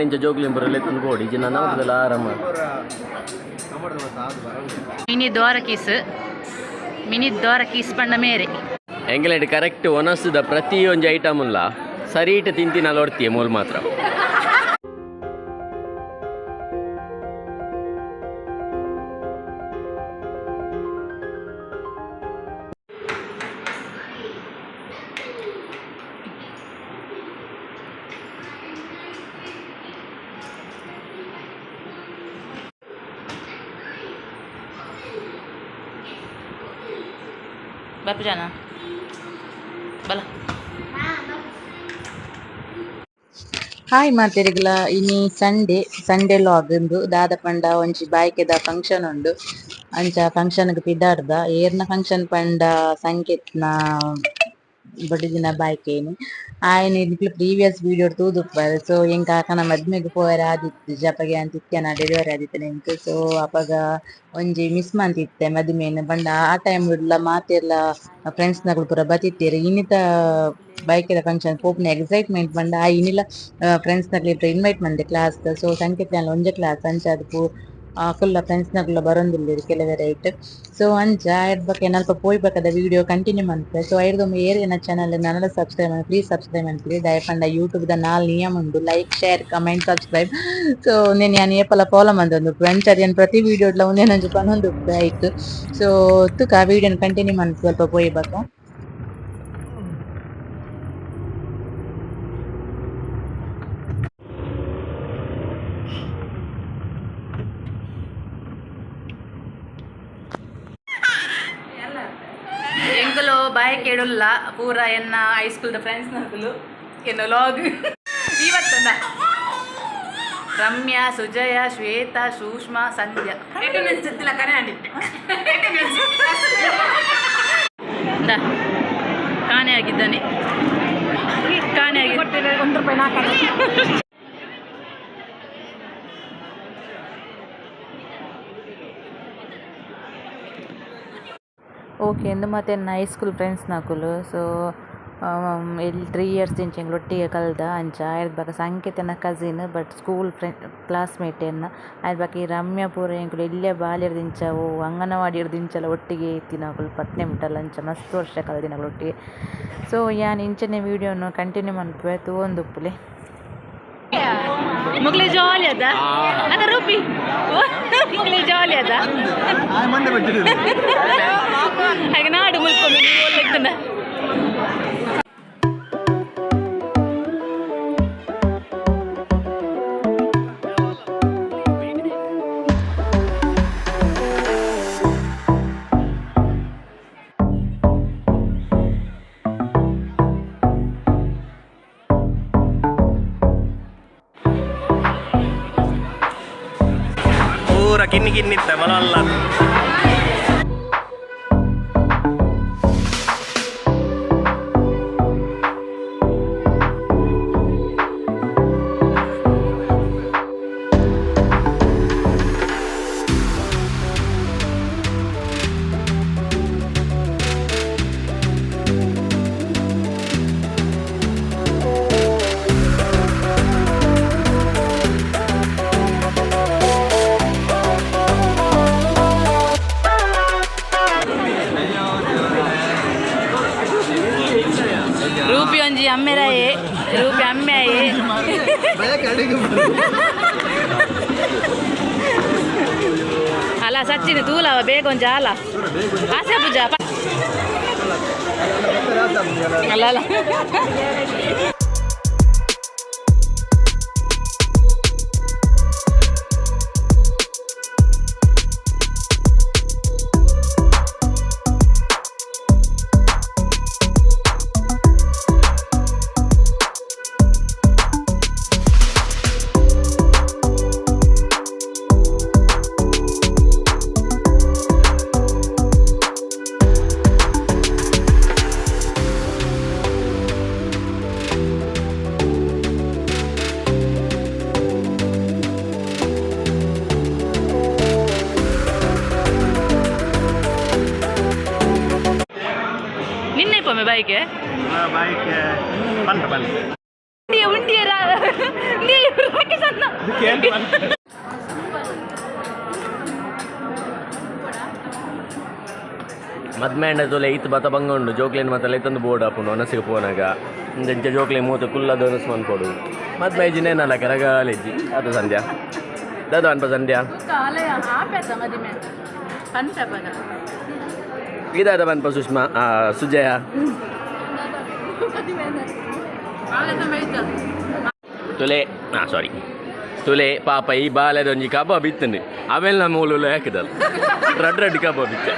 నించ జోగులింపురు తందుకోడి జిన్న నమ్మకదల ఆరమ్మ mini Dwarakis mini ದ್ವಾರಕೀಸ್ ಪಂಡ ಮೇರೆ. ಎಂಗ್ಲೆಡ್ ಕರೆಕ್ಟ್ ಒನಸ್ದ ಪ್ರತಿಯೊಂದು ಐಟಮ್ ಸರಿ ಇಟ್ಟು ತಿಂತಿ ಲೋಡ್ತೀಯ ಮೂಲ ಮಾತ್ರ. ಬಾಪು ಜಾನ ಬಲ. ಹಾಯ್ ಮಾತೇರಿಗಲ ಇನಿ ಸಂಡೆ ಸಂಡೆ ಲಾಗ್ ಇಂದು. ದಾದ ಪಂಡ ಒಂಜಿ ಬಾಯ್ಕೆದ ಫಂಕ್ಷನ್ ಉಂಡು. ಅಂಚ ಫಂಕ್ಷನ್ಗ್ ಪಿದಾಡ್ದ. ಏರ್ನ ಫಂಕ್ಷನ್ ಪಂಡ ಸಂಕೇತ್ನ ಬಡಿದಿನ ಬಾಯ್ಕೇನಿ ಆಯ್ನ ಇನ್ಕ್ಲು ಪ್ರೀವಿಯಸ್ ವಿಡಿಯೋ ತೂದುಪ್ಪರ್ ಸೊ ಎಂಕ ಆಕನ ಮದ್ಮೆಗ್ ಪೋಯರ ಆದಿತ್ತು ಜಪಗೆ ಅಂತ ಇತ್ತೆನ ಡೆಲಿವರಿ ಆದಿತ್ತೆ ಎಂಕ್ ಸೊ ಅಪಗ ಒಂಜಿ ಮಿಸ್ ಮಂತಿತ್ತೆ ಮದ್ಮೆನ್ ಪಂಡ ಆ ಟೈಮ್ ಲ ಮಾತೆಲ್ಲ ಫ್ರೆಂಡ್ಸ್ ನಗಳು ಪೂರ ಬತ್ತಿತ್ತೀರಿ ಇನ್ನಿತ ಬೈಕೆದ ಫಂಕ್ಷನ್ ಪೋಪ್ನ ಎಕ್ಸೈಟ್ಮೆಂಟ್ ಪಂಡ ಆ ಇನ್ನಿಲ್ಲ ಫ್ರೆಂಡ್ಸ್ ನಕ್ಲಿ ಇನ್ವೈಟ್ ಮಂದೆ ಕ್ಲಾಸ್ ಸೊ ಸಂಕೇತ ಒಂಜೆ ಕ್ಲಾಸ್ ಅಂಚ ಅದು ಫುಲ್ ಫ್ರೆಂಡ್ಸ್ ನಕ್ಲ ಬರೊಂದುಲ್ಲೆರ್ ಕೆಲವೆರೆ ಐಟ್ ಸೊ ಅಂಚ ಆಯ್ಡ್ ಬಗ್ಗೆ ನಲ್ಪ ಪೋಯ್ ಬಕದ ವಿಡಿಯೋ ಕಂಟಿನ್ಯೂ ಮಂತೆ ಸೊ ಐಡ್ದೊಮ್ಮೆ ಏರಿನ ಚಾನಲ್ ನನ್ನಡ ಸಬ್ಸ್ಕ್ರೈಬ್ ಮಾಡಿ ಪ್ಲೀಸ್ ಸಬ್ಸ್ಕ್ರೈಬ್ ಮಾಡ್ತೀರಿ ದಯಪಂಡ ಯೂಟ್ಯೂಬ್ ದ ನಾಲ್ ನಿಯಮ ಉಂಡು like share comment subscribe so నేను ಯಾನ್ ಏಪಲ ಫಾಲೋ ಮಂದೊಂದು. ಫ್ರೆಂಡ್ಸ್ ಅದು ಏನು ಪ್ರತಿ ವಿಡಿಯೋಡ್ಲ ಒಂದೇ ನಂಜು ಪನ್ನೊಂದು ಆಯ್ತು. ಸೊ ತುಕ ಆ ವಿಡಿಯೋನ ಕಂಟಿನ್ಯೂ ಮಾಡಿ ಸ್ವಲ್ಪ ಪೋಯ್ ಬಕ ಎಂಕುಲು ಬಾಯ್ ಕೇಳಲ್ಲ ಪೂರ ಎನ್ನ ಹೈಸ್ಕೂಲ್ದ ಫ್ರೆಂಡ್ಸ್ ನಕುಲು ಎನ್ನ ಲಾಗ್ ಇವತ್ತನ್ನ ರಮ್ಯಾ ಸುಜಯ ಶ್ವೇತಾ ಸೂಷ್ಮಾ ಸಂಧ್ಯಾ. ಕಾಣೆ ಆಗಿದ್ದಾನೆ ಕಾಣೆ ಆಗಿ ಒಂದು ರೂಪಾಯಿ ನಾಲ್ಕು. ಓಕೆ ಇಂದು ಮತ್ತೆ ನನ್ನ ಫ್ರೆಂಡ್ಸ್ ನಾಕುಲು. ಸೊ ಇಲ್ಲಿ ತ್ರೀ ಇಯರ್ಸ್ ಇಂಚ ಒಟ್ಟಿಗೆ ಕಲ್ದ ಅಂಚ. ಆಯ್ದ ಬಾಕ ಸಂಕೇತನ cousin but school friend classmate ಎನ್ನ ಆಯ್ದ ಬಾಕಿ ಈ ರಮ್ಯ ಪೂರ ಎಂಕುಲು ಇಲ್ಲೇ ಬಾಲ್ಯರ್ದಿಂಚ ಓ ಅಂಗನವಾಡಿ ಇರ್ದಿಂಚಲ ಒಟ್ಟಿಗೆ ಇತ್ತಿ ನಾಕುಲು, ಪತ್ನೆ ಮಿಟ್ಟಲ್ಲ ಅಂಚ. ಮಸ್ತ್ ವರ್ಷ ಕಲ್ದಿನಗಳು ಒಟ್ಟಿಗೆ. ಸೊ ಯಾನ್ ಇಂಚನೆ ವೀಡಿಯೋನು ಕಂಟಿನ್ಯೂ ಮನ್ಪುವೆ ತೂವೊಂದುಪ್ಪುಲೆ. ಮುಗ್ಲಿ ಜಾಲಿ ಅದ ಅದ ರೂಪಿ ಮುಗ್ಲಿ ಜಾಲಿ ಅದ ಹಾಗೆ ನಾಡು ಮುಲ್ಕೊಂಡು ನೀವು ಒಳ್ಳೆಗ್ತದ Kinni kinnit tavallaan ತೂಲವ ಬೇಗ ಒಂಜಿ ಆಲ ಆಸೆ ಪೂಜಾ ಅಲ್ಲ ಬಾಯಿಗೆ. ಮದ್ಮೇಂಡ ತೊಲೆ ಐತ್ ಬತ್ತ ಬಂಗೊಂಡು ಜೋಕ್ಲೇನ್ ಮತ್ತೆ ತಂದು ಬೋರ್ಡ್ ಹಾಕೊಂಡು. ಅನಸಿಗೆ ಪೋನಾಗ ಇಂಚ ಜೋಕ್ಲೆ ಮೂತ ಕುಲ್ಲ ದೋನಸ್ ಮನ್ಕೊಡು ಮದ್ಮೆ ಐಜಿನೇನಲ್ಲ ಕರಗಾಲಿಜ್ಜಿ ಅದು ಸಂಧ್ಯಾ. ದಾದ ಅನ್ಪ ಸಂಧ್ಯಾ. ಇದಾದ ಬನ್ಪ ಸುಷ್ಮಾ ಆ, ಸುಜಯ. ತುಲೆ ಹಾಂ ಸಾರಿ ತುಲೆ, ಪಾಪ ಈ ಬಾಲದೊಂಜಿ ಕಬಾಬ್ ಇತ್ತಂಡು ಅವೆಲ್ಲ ನಮ್ಮ ಮೂಲಲ್ಲ ಹಾಕಿದಲ್ಲ. ರಡ್ ರಡ್ ಕಬಾಬ್ ಇತ್ತ.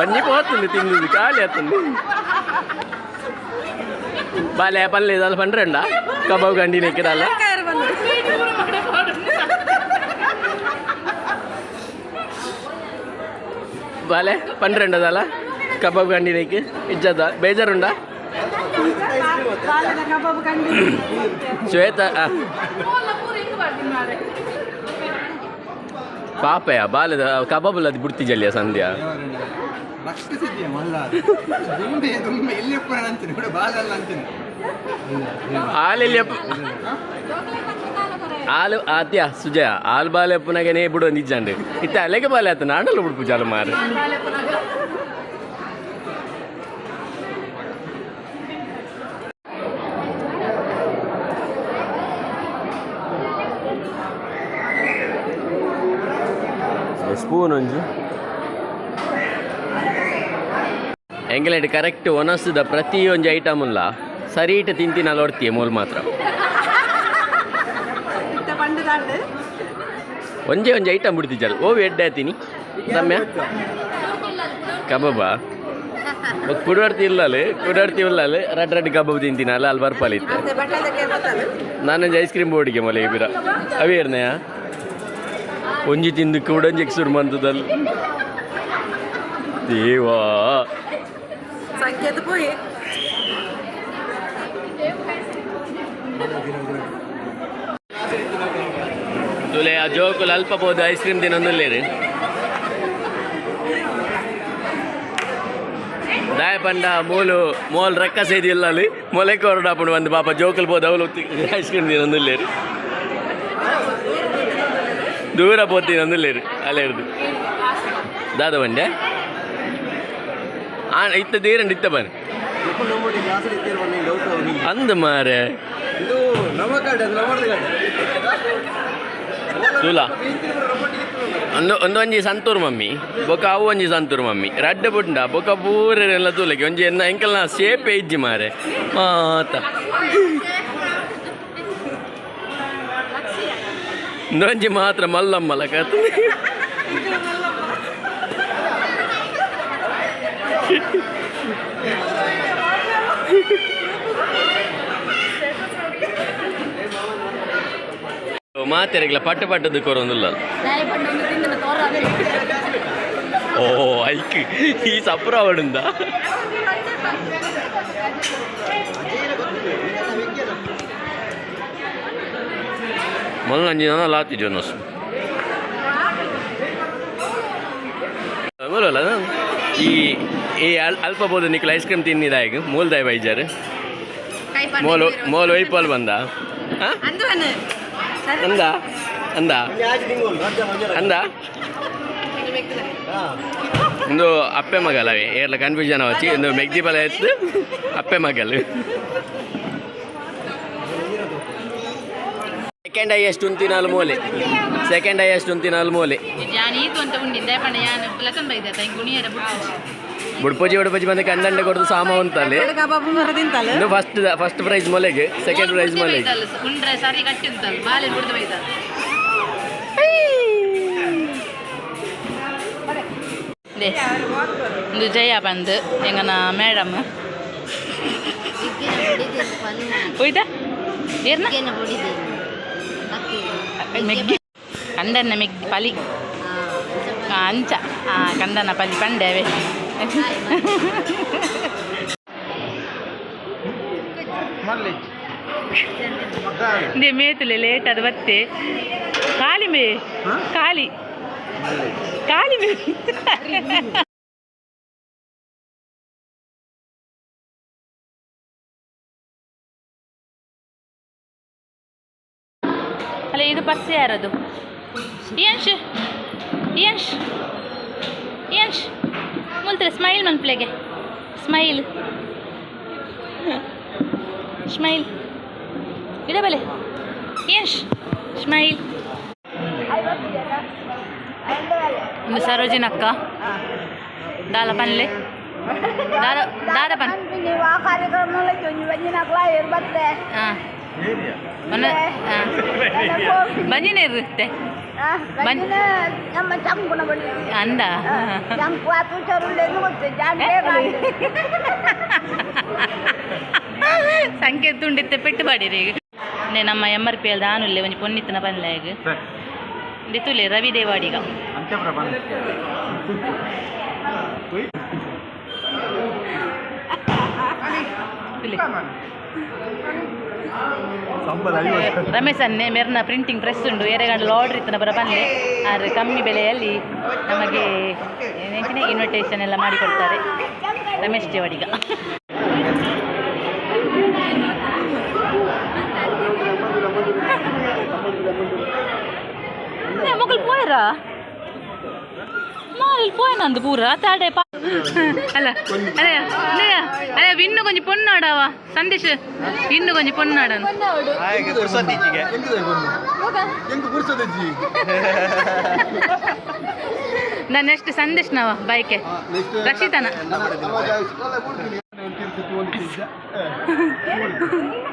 ಒಂಜಿ ಪೋತುಂಡು ತಿಂದು ಖಾಲಿ ಆತಂದು ಬಾಲೆ, ಪಲ್ಲೆ ಇದಲ್ಲ ಪಂಡ್ರಂಡ? ಕಬಾಬ್ ಗಂಡಿ ನಿಕ್ಕಿರಲ್ಲ ಬಾಲೆ, ಪಂಡ್ರಂಡದಲ್ಲ? కబాబ్ గండి నెక్కి ఇచ్చదా బేజారుండా ಶ್ವೇತ ಆ, ಪಾಪಯ ಬಾಲದ ಕಬಾಬ್ ಅದು ಬುಡ್ತಿ ಜಲ್ಲಿಯ ಸಂಧ್ಯಾ ರಕ್ಷಿಸಿದ್ಯಾ ಮಲ್ಲ ದುಂಬೆ ದುಂಬೆ ಇಲ್ಲಿ ಪುರಾಣ ಅಂತೀನಿ ಕೂಡ ಬಾಲಲ್ಲ ಅಂತೀನಿ ಹಾಲೆಲ್ಲಿ ಹಾಲು ಆತ್ಯ ಸುಜಯ ಹಾಲು ಬಾಲೆ ಅಪ್ಪನಾಗನೇ ಬಿಡು ನಿಜಂಡು ಇತ್ತ ಅಲೆಗೆ ಬಾಲೆ ಆತ ನಾಡಲ್ಲ ಬಿಡ್ಪು ಜಾಲ ಮಾರು ಸ್ಪೂನ್ ಒಂಜು ಎಂಗ್ಲೆಂಡ್ ಕರೆಕ್ಟ್ ಒನಸ್ದ ಪ್ರತಿ ಒಂಜಿ ಐಟಮ್ ಉಲ್ಲ. ತಿಂತಿ ತಿಂತಿನ ನೋಡ್ತೀಯ ಮೂಲ್ ಮಾತ್ರ? ಒಂಜೇ ಒಂಜಿ ಐಟಮ್ ಬಿಡ್ತಿದ್ದಲ್ಲ ಓ ಎಡ್ಡೆ ಆತೀನಿ. ರಮ್ಯ ಕಬಾಬ? ಕುಡಾಡ್ತಿ ಇಲ್ಲಲ್ಲಿ ಕುಡಾಡ್ತಿ ಇಲ್ಲಲ್ಲಿ ರಡ್ ರಡ್ ಕಬಾಬ್ ತಿಂತೀನಲ್ಲ ಅಲ್ಲಿ ಬರ್ಪಾಲಿತ್ತು ನಾನೊಂದು ಐಸ್ ಕ್ರೀಮ್ ಬೋರ್ಡಿಗೆ ಮೊಲೆ ಬಿರ ಅವೇ ಇರ್ನೆಯ ಒಂಜಿ ತಿಂದು ಕೂಡೊಂಜಿ ಶುರು ಮಂತದಲ್ಲಿ ದೇವಾ ತುಲೆ ಆ ಜೋಕುಲು ಅಲ್ಪ ಬೋದು ಐಸ್ ಕ್ರೀಮ್ ತಿನ್ನೊಂದುಲ್ಲೇರಿ ದಾಯ ಪಂಡ ಮೂಲು ಮೋಲ್ ರಕ್ಕ ಸೇದಿ ಇಲ್ಲ ಅಲ್ಲಿ. ಮೊಲೆ ಕೊರಡಾಪುಂಡು ಒಂದು ಪಾಪ ಜೋಕುಲು ಬೋದು ಅವಳು ಐಸ್ ಕ್ರೀಮ್ ತಿನ್ನೊಂದುಲ್ಲೇರಿ ದೂರ ಪೋತ್ ತಿನ್ನೊಂದುಲ್ಲೇರಿ ಅಲ್ಲೇ ಹಿಡ್ದು ದಾದ ಬಂಡೆ ಆ ಇತ್ತ ದೀರಂಡ್ ಇತ್ತ ಬನ್ನಿ ಬರ್ತೀನಿ ಕ್ಲಾಸ್ ಇರ್ತೀರ ಅಲ್ಲೇ ಇರ್ದು. ದಾದ ಬಂಡೆ ಮಾರೆ ಇತ್ತ ನಮ್ಮ ಗಾಡಿ ಅದು ಅಂದ ತೂಲ ಒಂದು ಒಂಜಿ ಸಂತೂರ್ ಮಮ್ಮಿ, ಬೊಕ ಅವು ಒಂಜಿ ಸಂತೂರ್ ಮಮ್ಮಿ. ರಡ್ಡ ಬುಡ್ಡ ಬೊಕ ಪೂರೆಲ್ಲ ತೂಲಕ್ಕೆ ಒಂಜಿ ಎಂಕಲ್ನ ಶೇಪ್ ಇಜ್ಜಿ ಮಾರೆ. ಮಾತ. ಒಂಜಿ ಮಾತ್ರ ಮಲ್ಲಮ್ಮಲ ಕತ್ ಮಾತೆರೆಗ್ಲ ಪಟ್ಟ ಪಟ್ಟದ್ದು ಕೊರೊಂದುಲ್ಲ ಓ ಐಕ್ ಈ ಸಪ್ರ ಅವಡುಂದ. ಜನ ಲಾತಿ ಜೋನಸ್. ಮೂಲಲ್ಲ ಈ ಈ ಅಲ್ ಅಲ್ಪ ಬೋದು ನಿಕ್ಲ ಐಸ್ ಕ್ರೀಮ್ ತಿನ್ನಿದಾಯಗ ಮೂಲ್ದಾಯ ಬೈಜಾರ್ ಮೋಲ್ ಮೋಲ್ ವೈಪಲ್ ಬಂದ? ಅಂದ ಅಂದ? ಅಂದ? ಒಂದು ಅಪ್ಪೆ ಮಗಲವೇ ಏರ್ಲ ಕನ್ಫ್ಯೂಷನ್ ಅವಚ್ಚಿ ಒಂದು ಮೆಗ್ದಿ ಬಲ ಎತ್ತು ಅಪ್ಪೆ ಮಗಲು. ಸೆಕೆಂಡ್ ಹೈಯೆಸ್ಟ್ ಉಂತಿನ ಅಲ್ಮೋಲೆ ಸೆಕೆಂಡ್ ಹೈಯೆಸ್ಟ್ ಉಂತಿನ ಅಲ್ಮೋಲೆ ಬುಡ್ಪೊಜಿ ಬುಡ್ಪೊಜಿ ಬಂದ ಕಂದಂಡ ಕೊಡ್ದು ಸಾಮ ಉಂತಲ್ಲಿ ಇನ್ನು ಫಸ್ಟ್ ಫಸ್ಟ್ ಪ್ರೈಸ್ ಮೊಲೆಗೆ ಸೆಕೆಂಡ್ ಪ್ರೈಸ್ ಮೊಲೆಗೆ ಇದು ಜಯ ಬಂದು ಎಂಗನ ಮೇಡಮ್ ಹೋಯ್ತಾ ಏರ್ನ ಮೆಗ್ಗಿ. ಕಂಡನ್ನ ಮೆಗ್ಗಿ ಪಲಿ. ಆ, ಅಂಚ. ಆ, ಕಂದನ ಪಲಿ ಪಂಡೆವೆ ಇದೇ ಮೇತಲೆ ಲೇಟ್ ಅದು ಬತ್ತೆ ಖಾಲಿ ಮೇ ಖಾಲಿ. ಖಾಲಿ ಮೇ. ಪರ್ಸ್ ಯಾರದು? ಇಯನ್ಶ್ ಇಯನ್ಶ್ ಮುಲ್ತಾರೆ ಸ್ಮೈಲ್ ಮನ್ ಪ್ಲೇಗೆ. ಸ್ಮೈಲ್ ಸ್ಮೈಲ್ ಇಡಬಲೆ ಯಶ್ ಸ್ಮೈಲ್ ಒಂದು ಸರೋಜಿನ ಅಕ್ಕ. ದಾಲ ಪನ್ಲೆ ದಾರ ದಾರ ಪನ್ ನೀವು ಆ ಕಾರ್ಯಕ್ರಮದಲ್ಲಿ ಚೊಂಜಿ ಬಂಜಿ ನಕ್ಲ ಏರ್ ಬತ್ತೆ ಹಾಂ ಮೊನ್ನೆ ಹಾಂ ಬಂಜಿನೇ ಇರುತ್ತೆ ಬಂಜಿನ ನಮ್ಮ ಚಂಪುನ ಬಳಿ ಅಂದ ಚಂಪು ಆತು ಚರುಳೆನ್ನು ಗೊತ್ತೆ ಜಾಂಡೆ ಸಂಖ್ಯೆ ತುಂಡಿತ್ತೆ ಪೆಟ್ಟು ಬಾಡಿರಿ ಈಗ ನೆ ನಮ್ಮ ಎಮ್ ಆರ್ ಪಿ ಅಲ್ದ ಆನುಲ್ಲೆ ಒಂಜಿ ಪೊನ್ನಿತ್ತನ ಪನ್ಲೆ ಈಗ ದಿತ್ತುಲೆ ರವಿ ದೇವಾಡಿಗ ತುಲೆ. ರಮೇಶ್ ಅನ್ನೆ, ಮೆರ್ನ ಪ್ರಿಂಟಿಂಗ್ ಪ್ರೆಸ್ ಉಂಡು ಏರೆಗಂಡು ಲಾಡ್ರಿ ಇತ್ತು ಬರ ಬಂದೆ. ಆದರೆ ಕಮ್ಮಿ ಬೆಲೆಯಲ್ಲಿ ನಮಗೆ ಇನ್ವಿಟೇಷನ್ ಎಲ್ಲ ಮಾಡಿಕೊಡ್ತಾರೆ. ರಮೇಶ್ ಜೇವಡಿಗ ಮಗಳು ಪೋಯರಾ? ಪೋಯ ಮಂದ್ ಪೂರ ತಾಡೆ பா அல்ல அலே அலே அலே இன்னும் கொஞ்சம் பொண்ணாடாவா சந்தேஷ் இன்னும் கொஞ்சம் பொண்ணாடன் ಹಾಗೆ ಪುರ್ಸೊತ್ತಿಚ್ಚಿಗೆ ಎಂತ ಪುರ್ಸೊತ್ತಿಚ್ಚಿ ನಾನು ನೆಕ್ಸ್ಟ್ ಸಂದೇಶ್ ನಾವ ಬೈಕೆ ರಕ್ಷಿತನ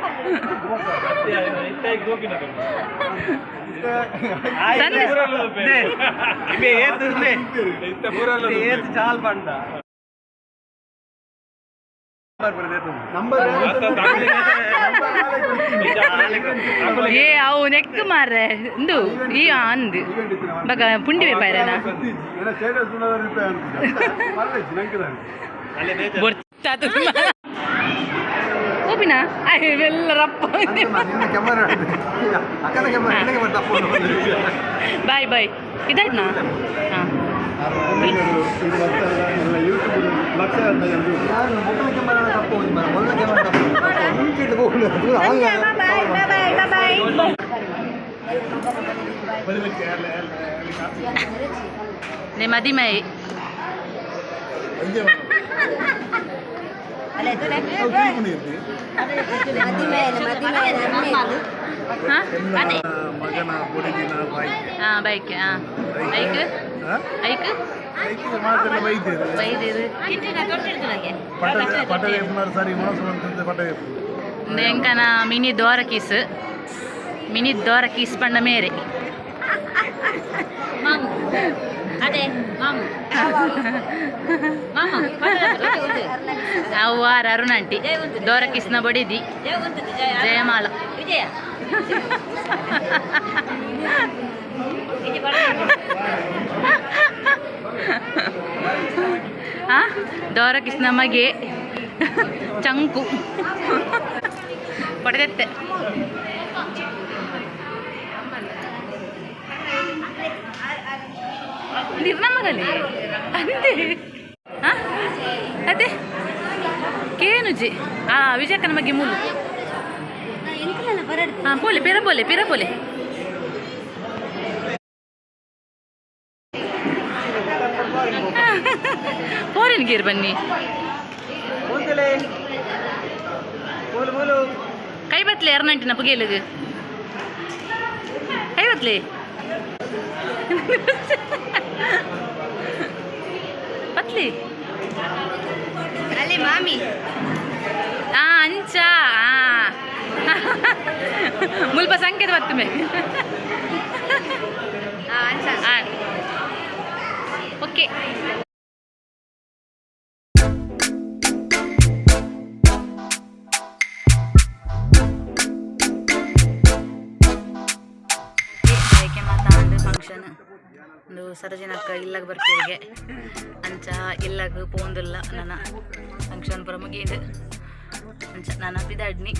ಸಂದೇಶ್ ಚಾಲ್ ಬಂಡ ಏ ಅವು ನೆಕ್ ಮಾರ್ರೆ ಇಂದು ಈ ಅಂದು ಬಗ ಪುಂಡಿ ಬೇಪಾಯರನ ಓಪಿನ ಎಲ್ಲರಪ್ಪ ಬಾಯ್ ಬಾಯ್ ಇದಾಯ್ತನಾ ಹಾಂ ನೇ ಮದಿಮೈ ಹಾಂ ಅದೇ ಮಗನ ಬುಡಿದಿನ ಬಾಯಿ ಹಾಂ ಬೈಕ್ ಹಾಂ ಐಕ್ ಐಕ್ ಮಾತ್ರ ಬೈತೇವೆ ಬೈದಿರು ಪಟ ಪಟವೇ ಪುನರ್ ಸಾರಿ ಮನಸ್ಸು ಅಂತ ಪಟವೇ ಎಂಕನ ಮಿನಿ ದೋರ ಕೀಸ್ ಮಿನಿ ದೋರ ಕೀಸ್ ಪಂಡ ಮೇರೆ ಅವು ಆರು ಅರುಣಂಟಿ ದೋರ ಕಿಸ್ನ ಬಡಿದಿ. ಜಯಮಾಲ. ವಿಜಯ. ದೋರ ಕಿಸ್ನ ಮಗೆ. ಚಂಕು. ಪಡೆದತ್ತೆ. ನಿರ್ನಮ್ಮಗಲ್ಲಿ ಅಂತೆ ಆ? ಅದೇ. ಕೇನುಜಿ. ಆ, ವಿಜಯಕ್ಕನ ಬಗ್ಗೆ ಮೂಲು. ಹಾಂ ಬೋಲೆ ಪೇರ ಬೋಲೆ ಪೇರ ಪೋಲೆ. ಫೋರಿನ್ ಗೇರ್ ಬನ್ನಿ. ಕೈ ಬತ್ಲೆ ಎರ್ನಂಟಿನ ಪುಗೇಲಿಗೆ. ಕೈ ಬತ್ಲೆ. ಬತ್ಲಿ ಅಲ್ಲಿ ಮಾಮಿ. ಆ ಅಂಚ ಆ. ಮುಲ್ಪ ಸಂಕೇತ ಬರ್ತುಮೆ ಓಕೆ. ಫಂಕ್ಷನ್ ಒಂದು ಸರಜಿನಕ್ಕ ಇಲ್ಲಾಗ ಬರ್ತೀವಿ ಅಂಚ ಇಲ್ಲಾಗ ಪೋಂದಿಲ್ಲ ನನ್ನ ಫಂಕ್ಷನ್ ಪುರ ಅಂಚ ನಾನು ಬಿದಾಡ್ನಿ